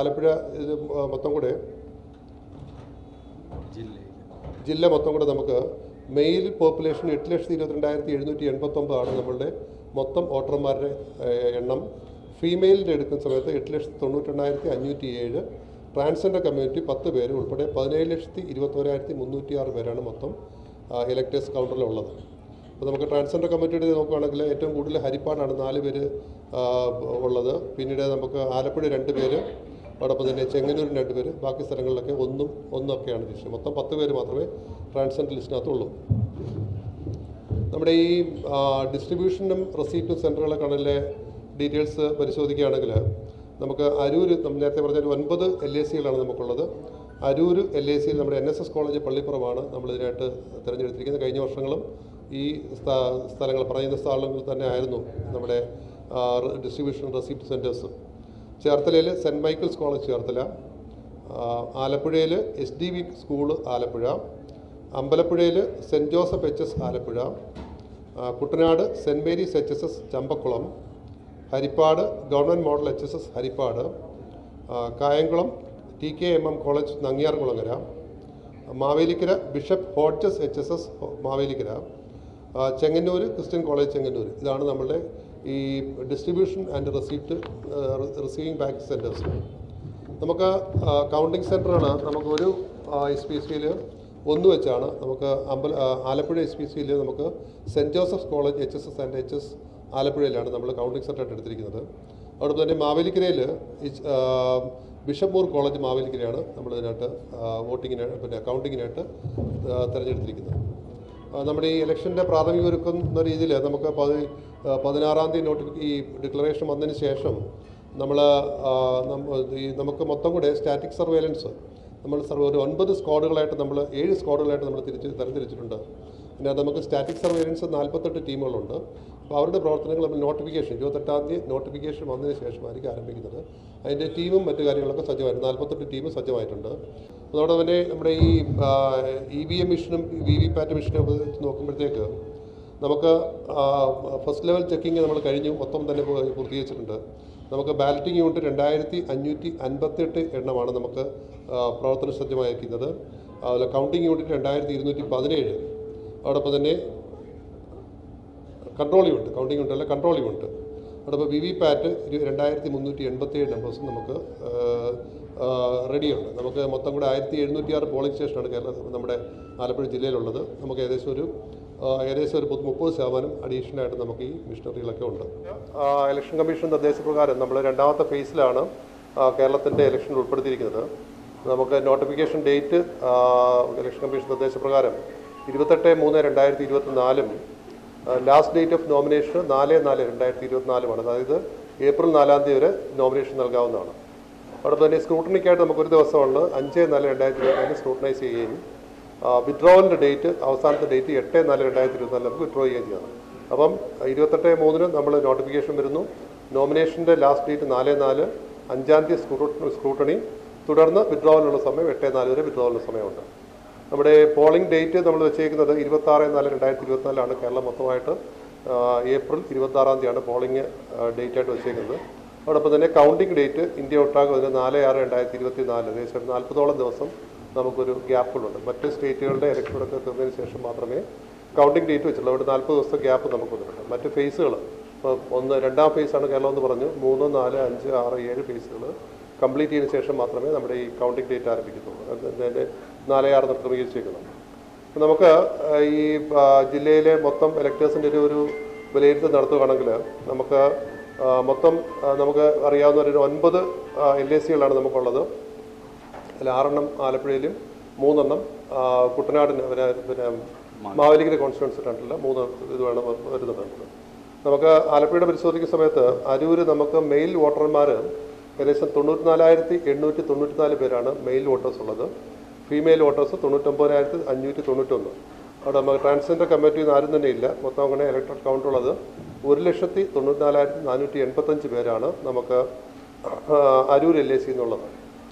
ആലപ്പുഴ മൊത്തം കൂടെ. ജില്ല മൊത്തം കൂടെ നമുക്ക് മെയിൽ പോപ്പുലേഷൻ എട്ട് ലക്ഷത്തി ഇരുപത്തിരണ്ടായിരത്തി എഴുന്നൂറ്റി എൺപത്തൊമ്പതാണ് നമ്മളുടെ മൊത്തം വോട്ടർമാരുടെ എണ്ണം. ഫീമെയിലിന്റെ എടുക്കുന്ന സമയത്ത് എട്ട് ലക്ഷത്തി തൊണ്ണൂറ്റെണ്ണായിരത്തി അഞ്ഞൂറ്റി ഏഴ്. ട്രാൻസ്ജെൻഡർ കമ്മ്യൂണിറ്റി പത്ത് പേര് ഉൾപ്പെടെ പതിനേഴ് ലക്ഷത്തി ഇരുപത്തോരായിരത്തി മുന്നൂറ്റി ആറ് പേരാണ് മൊത്തം ഇലക്ടേഴ്സ് കൗണ്ടറിലുള്ളത് അപ്പോൾ നമുക്ക് ട്രാൻസ്ജെൻഡർ കമ്മിറ്റിയുടെ നോക്കുകയാണെങ്കിൽ ഏറ്റവും കൂടുതൽ ഹരിപ്പാടാണ് നാല് പേര് ആ, ഉള്ളത്. പിന്നീട് നമുക്ക് ആലപ്പുഴ രണ്ട് പേര് അതോടൊപ്പം തന്നെ ചെങ്ങന്നൂരിന് രണ്ട് പേര്. ബാക്കി സ്ഥലങ്ങളിലൊക്കെ ഒന്നും ഒന്നൊക്കെയാണ് ലിസ്റ്റ്. മൊത്തം പത്ത് പേര് മാത്രമേ ട്രാൻസ്ജെൻഡർ ലിസ്റ്റിനകത്തുള്ളൂ. നമ്മുടെ ഈ ഡിസ്ട്രിബ്യൂഷനും റെസീപ്റ്റും സെന്ററുകളെ കണലിലെ ഡീറ്റെയിൽസ് പരിശോധിക്കുകയാണെങ്കിൽ നമുക്ക് അരൂർ നമ്മൾ നേരത്തെ പറഞ്ഞ ഒരു ഒൻപത് എൽ എ സികളാണ് നമുക്കുള്ളത്. അരൂർ എൽ എ സിയിൽ നമ്മുടെ എൻ എസ് എസ് കോളേജ് പള്ളിപ്പുറമാണ് നമ്മളിതിനായിട്ട് തിരഞ്ഞെടുത്തിരിക്കുന്നത്. കഴിഞ്ഞ വർഷങ്ങളും ഈ സ്ഥ- സ്ഥലങ്ങൾ പറയുന്ന സ്ഥലങ്ങളിൽ തന്നെ ആയിരുന്നു നമ്മുടെ ഡിസ്ട്രിബ്യൂഷൻ റെസിപ്റ്റ് സെന്റേഴ്സ് ചേർത്തലയിൽ സെന്റ് മൈക്കിൾസ് കോളേജ് ചേർത്തല ആലപ്പുഴയിൽ S D V school Alappuzha അമ്പലപ്പുഴയിൽ Saint Joseph H S Alappuzha Kuttanad Saint Mary's H S S Champakkulam Haripad government model H S S Haripad Kayamkulam T K M M college Nangiarkulangara Mavelikkara bishop Hodges H S S Mavelikkara Chengannur Christian college Chengannur ഇതാണ് നമ്മളുടെ ഈ distribution and receipt receiving bank centres നമുക്ക് counting സെന്ററാണ് നമുക്ക് ഒരു S P സിയിൽ ഒന്ന് വെച്ചാണ് നമുക്ക് അമ്പല ആ, ആലപ്പുഴ എസ് പി സിയിൽ നമുക്ക് Saint Joseph's college H S S and H S ആലപ്പുഴയിലാണ് നമ്മൾ കൗണ്ടിങ് സെന്ററായിട്ട് എടുത്തിരിക്കുന്നത്. അതോടൊപ്പം തന്നെ മാവേലിക്കരയിൽ ബിഷപ്പൂർ കോളേജ് മാവേലിക്കരയാണ് നമ്മൾ ഇതിനായിട്ട് വോട്ടിങ്ങിനായിട്ട് പിന്നെ കൗണ്ടിങ്ങിനായിട്ട് ആ, തിരഞ്ഞെടുത്തിരിക്കുന്നത്. ആ, നമ്മുടെ ഈ ഇലക്ഷന്റെ പ്രാഥമിക ഒരുക്കുന്ന രീതിയിൽ നമുക്ക് പതി പതിനാറാം തീയതി നോട്ടി ഈ ഡിക്ലറേഷൻ വന്നതിന് ശേഷം നമ്മൾ ഈ നമുക്ക് മൊത്തം കൂടെ സ്റ്റാറ്റിക് സർവേലൻസ് നമ്മൾ സർവേ ഒരു ഒൻപത് സ്ക്വാഡുകളായിട്ട് നമ്മൾ ഏഴ് സ്ക്വാഡുകളായിട്ട് നമ്മൾ തിരിച്ച് തരംതിരിച്ചിട്ടുണ്ട്. പിന്നെ നമുക്ക് സ്റ്റാറ്റിക് സർവേലൻസ് നാൽപ്പത്തെട്ട് ടീമുകളുണ്ട്. അപ്പോൾ അവരുടെ പ്രവർത്തനങ്ങൾ നമ്മൾ നോട്ടിഫിക്കേഷൻ ഇരുപത്തെട്ടാം തീയതി നോട്ടിഫിക്കേഷൻ വന്നതിന് ശേഷമായിരിക്കും ആരംഭിക്കുന്നത്. അതിന്റെ ടീമും മറ്റു കാര്യങ്ങളൊക്കെ സജ്ജമായിട്ടുണ്ട് നാൽപ്പത്തെട്ട് ടീം സജ്ജമായിട്ടുണ്ട്. അതോടെ തന്നെ നമ്മുടെ ഈ ഇ വി എം മിഷനും വി വി പാറ്റ് മിഷനും ഒക്കെ നോക്കുമ്പോഴത്തേക്ക് നമുക്ക് ഫസ്റ്റ് ലെവൽ ചെക്കിങ് നമ്മൾ കഴിഞ്ഞു. മൊത്തം തന്നെ പൂർത്തീകരിച്ചിട്ടുണ്ട്. നമുക്ക് ബാലറ്റിംഗ് യൂണിറ്റ് രണ്ടായിരത്തി അഞ്ഞൂറ്റി അൻപത്തെട്ട് എണ്ണമാണ് നമുക്ക് പ്രവർത്തന സജ്ജമായിരിക്കുന്നത് അതുപോലെ കൗണ്ടിംഗ് യൂണിറ്റ് രണ്ടായിരത്തി ഇരുന്നൂറ്റി പതിനേഴ് അതോടൊപ്പം തന്നെ control unit counting control unit അതോടൊപ്പം വി വി പാറ്റ് രണ്ടായിരത്തി മുന്നൂറ്റി എൺപത്തി ഏഴ് നമ്പേഴ്സും നമുക്ക് റെഡിയുണ്ട്. നമുക്ക് മൊത്തം കൂടെ ആയിരത്തി എഴുന്നൂറ്റി ആറ് പോളിംഗ് സ്റ്റേഷനാണ് കേരള നമ്മുടെ ആലപ്പുഴ ജില്ലയിലുള്ളത്. നമുക്ക് ഏകദേശം ഒരു ഏകദേശം ഒരു മുപ്പത് ശതമാനം അഡീഷണലായിട്ട് നമുക്ക് ഈ മിഷനറികളൊക്കെ ഉണ്ട്. ഇലക്ഷൻ കമ്മീഷൻ നിർദ്ദേശപ്രകാരം നമ്മൾ രണ്ടാമത്തെ ഫേസിലാണ് കേരളത്തിന്റെ ഇലക്ഷൻ ഉൾപ്പെടുത്തിയിരിക്കുന്നത്. നമുക്ക് നോട്ടിഫിക്കേഷൻ ഡേറ്റ് ഇലക്ഷൻ കമ്മീഷൻ നിർദ്ദേശപ്രകാരം ഇരുപത്തെട്ട് മൂന്ന് രണ്ടായിരത്തി ഇരുപത്തി നാലും ലാസ്റ്റ് ഡേറ്റ് ഓഫ് നോമിനേഷൻ നാല് നാല് രണ്ടായിരത്തി ഇരുപത്തിനാലുമാണ് അതായത് ഏപ്രിൽ നാലാം തീയതി വരെ നോമിനേഷൻ നൽകാവുന്നതാണ്. അവിടെ തന്നെ സ്ക്രൂട്ടണിക്കായിട്ട് നമുക്കൊരു ദിവസമുള്ളത് അഞ്ച് നാല് രണ്ടായിരത്തി ഇരുപത്തിനാലിന് സ്ക്രൂട്ടനൈസ് ചെയ്യുകയും വിഡ്രോവലിന്റെ ഡേറ്റ് അവസാനത്തെ ഡേറ്റ് എട്ട് നാല് രണ്ടായിരത്തി ഇരുപത്തിനാല് നമുക്ക് വിഡ്രോ ചെയ്യുകയും ചെയ്യാം. അപ്പം ഇരുപത്തെട്ട് മൂന്നിന് നമ്മൾ നോട്ടിഫിക്കേഷൻ വരുന്നു. നോമിനേഷന്റെ ലാസ്റ്റ് ഡേറ്റ് നാല് നാല് അഞ്ചാം തീയതി സ്ക്രൂട്ട സ്ക്രൂട്ടണി തുടർന്ന് വിഡ്രോവലിനുള്ള സമയം എട്ട് നാല് വരെ വിഡ്രോവലിനുള്ള സമയമുണ്ട്. നമ്മുടെ പോളിംഗ് ഡേറ്റ് നമ്മൾ വെച്ചേക്കുന്നത് ഇരുപത്തി ആറ് നാല് രണ്ടായിരത്തി ഇരുപത്തിനാലാണ് കേരളം മൊത്തമായിട്ട് ഏപ്രിൽ ഇരുപത്താറാം തീയതിയാണ് പോളിംഗ് ഡേറ്റ് ആയിട്ട് വെച്ചേക്കുന്നത്. അതോടൊപ്പം തന്നെ കൗണ്ടിംഗ് ഡേറ്റ് ഇന്ത്യ ഒട്ടാകെ വരുന്നത് നാല് ആറ് രണ്ടായിരത്തി ഇരുപത്തി നാല് ഏകദേശം നാൽപ്പതോളം ദിവസം നമുക്കൊരു ഗ്യാപ്പുകളുണ്ട് മറ്റ് സ്റ്റേറ്റുകളുടെ ഇലക്ഷനൊക്കെ തീർന്നതിന് ശേഷം മാത്രമേ കൗണ്ടിംഗ് ഡേറ്റ് വെച്ചുള്ളൂ അവിടെ നാൽപ്പത് ദിവസത്തെ ഗ്യാപ്പ് നമുക്ക് വന്നിട്ടുണ്ട് മറ്റ് ഫേസുകൾ ഇപ്പോൾ ഒന്ന് രണ്ടാം ഫേസാണ് കേരളം എന്ന് പറഞ്ഞു. മൂന്ന് നാല് അഞ്ച് ആറ് ഏഴ് ഫേസുകൾ കംപ്ലീറ്റ് ചെയ്തതിന് ശേഷം മാത്രമേ നമ്മുടെ ഈ കൗണ്ടിംഗ് ഡേറ്റ് ആരംഭിക്കുന്നുള്ളൂ അത് അതിന്റെ നാല് ആറ് തൊട്ട് ക്രമീകരിച്ചേക്കുന്നത് അപ്പോൾ നമുക്ക് ഈ ജില്ലയിലെ മൊത്തം ഇലക്ടേഴ്സിന്റെ ഒരു ഒരു വിലയിരുത്തൽ നടത്തുകയാണെങ്കിൽ നമുക്ക് മൊത്തം നമുക്ക് അറിയാവുന്ന ഒരു ഒൻപത് എൽ എ സികളാണ് നമുക്കുള്ളത്. അതിൽ ആറെണ്ണം ആലപ്പുഴയിലും മൂന്നെണ്ണം കുട്ടനാടിന് പിന്നെ പിന്നെ മാവേലിക്കര കോൺസ്റ്റിറ്റ്യൻസിലായിട്ടുള്ള മൂന്ന് ഇത് വേണം വരുന്നുണ്ട് നമുക്ക് ആലപ്പുഴയുടെ പരിശോധിക്കുന്ന സമയത്ത് അരൂര് നമുക്ക് മെയിൽ വോട്ടർമാർ ഏകദേശം തൊണ്ണൂറ്റിനാലായിരത്തി എണ്ണൂറ്റി തൊണ്ണൂറ്റിനാല് പേരാണ് മെയിൽ വോട്ടേഴ്സ് ഉള്ളത്. ഫീമെയിൽ വോട്ടേഴ്സ് തൊണ്ണൂറ്റൊമ്പതിനായിരത്തി അഞ്ഞൂറ്റി തൊണ്ണൂറ്റൊന്ന് അവിടെ നമുക്ക് ട്രാൻസ്ജെൻഡർ കമ്മിറ്റിയിൽ നിന്ന് ആരും തന്നെ ഇല്ല. മൊത്തം അങ്ങനെ ഇലക്ട്രൽ കൗണ്ട് ഉള്ളത് ഒരു ലക്ഷത്തി തൊണ്ണൂറ്റിനാലായിരത്തി നാനൂറ്റി എൺപത്തഞ്ച് പേരാണ് നമുക്ക് അരൂർ എൽ എ സി എന്നുള്ളത്.